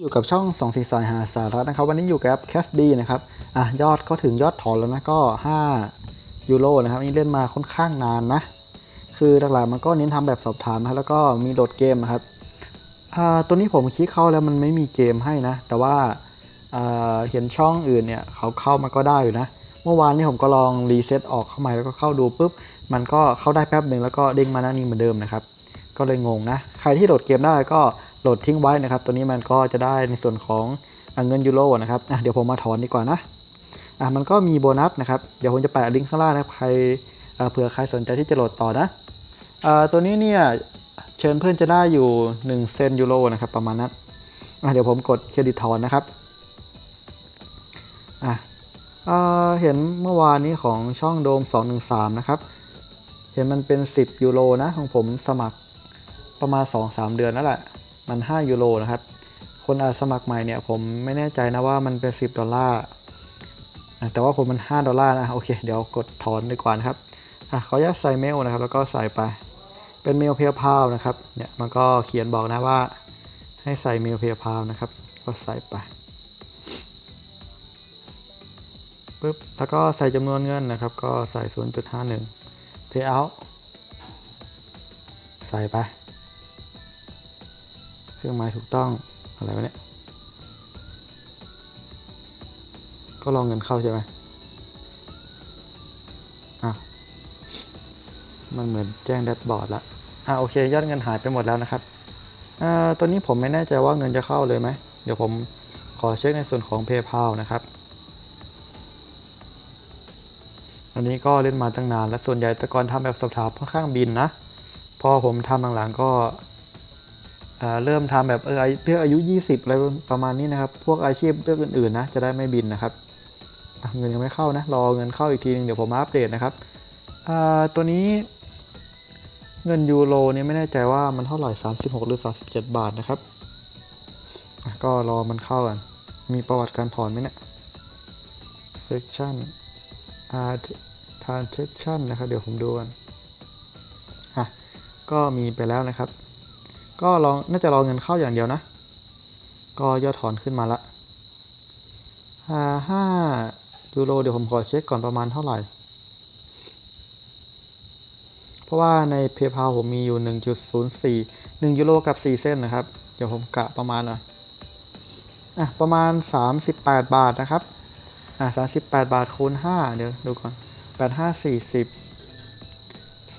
อยู่กับช่อง2องสีสายหาสาระนะครับ วันนี้อยู่กับแคสดีนะครับอะยอดก็ถึงยอดถอนแล้วนะก็ 5 ยูโรนะครับนี่เล่นมาค่อนข้างนานนะ คือหลักๆมันก็เน้นทำแบบสอบถามนะครับแล้วก็มีโหลดเกมนะครับอ่าตัวนี้ผมคลิกเข้าแล้วมันไม่มีเกมให้นะ แต่ว่าอ่าเห็นช่องอื่นเนี่ยเขาเข้ามาก็ได้อยู่นะ เมื่อวานนี้ผมก็ลองรีเซ็ตออกเข้ามาแล้วก็เข้าดูปุ๊บมันก็เข้าได้แป๊บหนึ่งแล้วก็เด้งมาหน้านี้เหมือนเดิมนะครับก็เลยงงนะ ใครที่โหลดเกมได้ก็ โหลดทิ้งไว้นะครับ ตัวนี้มันก็จะได้ในส่วนของอะเงินยูโรนะครับเดี๋ยวผมมาถอนดีกว่านะอะมันก็มีโบนัสนะครับ เดี๋ยวผมจะแปะลิงก์ข้างล่างนะครับใครเอ่อเผื่อใครสนใจที่จะโหลดต่อนะอ่าตัวนี้เนี่ยเชิญเพื่อนจะได้อยู่ 1 เซนยูโรนะครับประมาณนั้นอะเดี๋ยวผมกดเครดิตถอนนะครับอะเอ่อเห็นเมื่อวานนี้ของช่องโดม 213 นะครับ เห็นมันเป็น 10 ยูโรนะของผมสมัครประมาณ 2-3 เดือนนั่นแหละ มัน 5 ยูโรนะครับ คนอาสมัครใหม่เนี่ยผมไม่แน่ใจนะว่ามันเป็น 10 ดอลลาร์แต่ว่าผมมัน 5 ดอลลาร์นะ โอเค เดี๋ยวกดถอนดีกว่านะครับอะเขาจะใส่เมลนะครับ แล้วก็ใส่ไป เป็นเมลเพีย์พาวนะครับ เนี่ยมันก็เขียนบอกนะว่า ให้ใส่เมลเพีย์พาวนะครับ ก็ใส่ไปปึ๊บ แล้วก็ใส่จำนวนเงินนะครับ ก็ใส่ 0.51 payout ใส่ไป ครื่องหมายถูกต้องอะไรวะเนี่ย ก็ลองเงินเข้าใช่ไหมอะมันเหมือนแจ้งแดชบอร์ดละอะโอเคยอดเงินหายไปหมดแล้วนะครับอ่าตัวนี้ผมไม่แน่ใจว่าเงินจะเข้าเลยไหม เดี๋ยวผมขอเช็คในส่วนของ PayPal นะครับ อันนี้ก็เล่นมาตั้งนาน และส่วนใหญ่แต่ก่อนทำแบบสอบถามค่อนข้างบินนะ พอผมทำหลังๆก็ เริ่มทำแบบเออเพื่ออายุ 20อะไรประมาณนี้นะครับ พวกอาชีพเรื่องอื่นๆนะจะได้ไม่บินนะครับ เงินยังไม่เข้านะ รอเงินเข้าอีกทีนึงเดี๋ยวผมอัปเดตนะครับตัวนี้เงินยูโรเนี่ยไม่แน่ใจว่ามันเท่าไหร่ 36 หรือ 37 บาทนะครับ ก็รอมันเข้ากัน มีประวัติการถอนไหมเนี่ย section transaction นะครับ เดี๋ยวผมดูกัน อะ ก็มีไปแล้วนะครับ ก็ลองน่าจะรอเงินเข้าอย่างเดียวนะ ก็ยอดถอนขึ้นมาละห้ายูโรเดี๋ยวผมขอเช็คก่อนประมาณเท่าไหร่ เพราะว่าใน PayPal ผมมีอยู่ 1.04 1ยูโรกับ 4 เส้นนะครับ เดี๋ยวผมกะประมาณหน่อยอะประมาณ 38 บาทนะครับอะ38 บาทคูณ 5 เดี๋ยวดูก่อน 85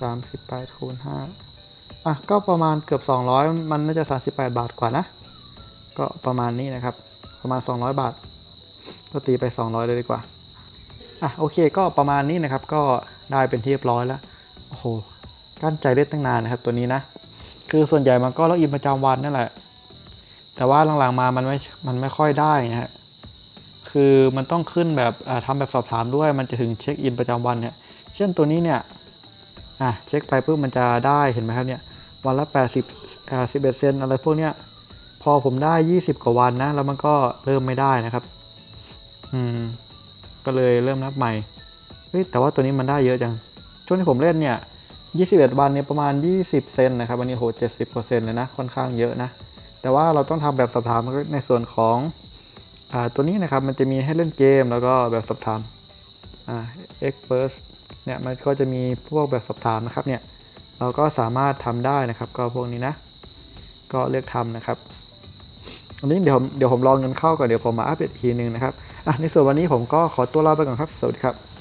40 38คูณ5 อะก็ประมาณเกือบ 200 มันน่าจะ 38 บาทกว่านะ ก็ประมาณนี้นะครับ ประมาณ 200 บาท ก็ตีไป 200 เลยดีกว่า อะโอเคก็ประมาณนี้นะครับ ก็ได้เป็นที่เรียบร้อยแล้ว โอ้โห กั้นใจเล่นตั้งนานนะครับตัวนี้นะ คือส่วนใหญ่มันก็ล็อกอินประจำวันนั่นแหละ แต่ว่าหลังๆมามันไม่ มันไม่ค่อยได้นะฮะ คือมันต้องขึ้นแบบอ่าทำแบบสอบถามด้วย มันจะถึงเช็คอินประจำวันเนี่ย เช่นตัวนี้เนี่ย อะเช็คไปปุ๊บมันจะได้เห็นไหมครับเนี่ย วันละ 80อ่า11 เซนอะไรพวกเนี้ย พอผมได้ 20 กว่าวันนะ แล้วมันก็เริ่มไม่ได้นะครับ อืม ก็เลยเริ่มนับใหม่ เฮ้ย แต่ว่าตัวนี้มันได้เยอะจัง ช่วงที่ผมเล่นเนี่ย 21 วันเนี่ยประมาณ 20 เซนนะครับวันนี้โห 70กว่าเซนเลยนะ ค่อนข้างเยอะนะ แต่ว่าเราต้องทำแบบสอบถามในส่วนของอ่าตัวนี้นะครับ มันจะมีให้เล่นเกมแล้วก็แบบสอบถาม อ่า expert เนี่ย มันก็จะมีพวกแบบสอบถามนะครับเนี่ย เราก็สามารถทำได้นะครับ ก็พวกนี้นะ ก็เลือกทำนะครับอันนี้เดี๋ยวผมเดี๋ยวผมลองเงินเข้าก่อนเดี๋ยวผมมาอัปเดตอีกทีนึงนะครับอะในส่วนวันนี้ผมก็ขอตัวลาไปก่อนครับ สวัสดีครับ